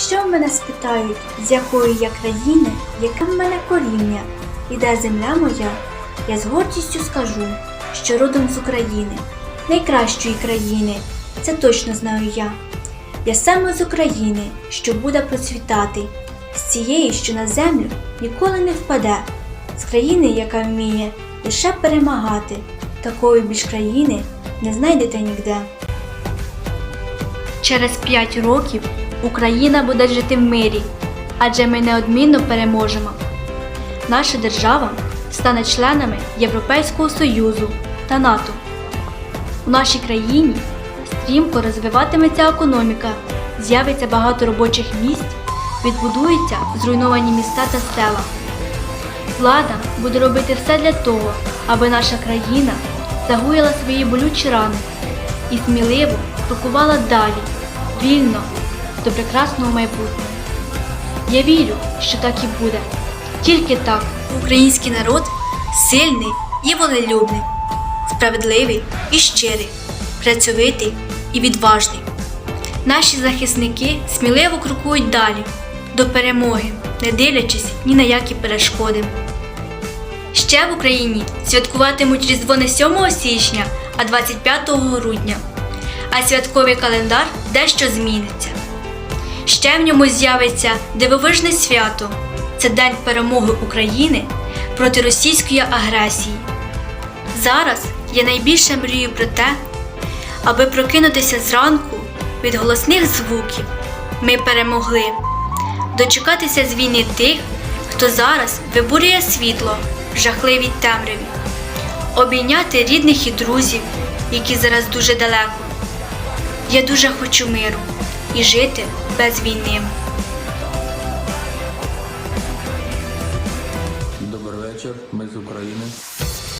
Якщо мене спитають, з якої я країни, яке в мене коріння і де земля моя, я з гордістю скажу, що родом з України, найкращої країни, це точно знаю я. Я саме з України, що буде процвітати, з цієї, що на землю ніколи не впаде, з країни, яка вміє лише перемагати, такої більш країни не знайдете ніде. Через 5 років Україна буде жити в мирі, адже ми неодмінно переможемо. Наша держава стане членами Європейського Союзу та НАТО. У нашій країні стрімко розвиватиметься економіка, з'явиться багато робочих місць, відбудуються зруйновані міста та села. Влада буде робити все для того, аби наша країна загоїла свої болючі рани і сміливо крокувала далі, вільно, до прекрасного майбутнього. Я вірю, що так і буде. Тільки так український народ сильний і волелюбний, справедливий і щирий, працьовитий і відважний. Наші захисники сміливо крокують далі до перемоги, не дивлячись ні на які перешкоди. Ще в Україні святкуватимуть Різдво не 7 січня, а 25 грудня. А святковий календар дещо зміниться. Ще в ньому з'явиться дивовижне свято це День перемоги України проти російської агресії. Зараз я найбільше мрію про те, аби прокинутися зранку від голосних звуків. Ми перемогли, дочекатися з війни тих, хто зараз вибурює світло в жахливій темряві, обійняти рідних і друзів, які зараз дуже далеко. Я дуже хочу миру і жити без війни. Добрий вечір, ми з України.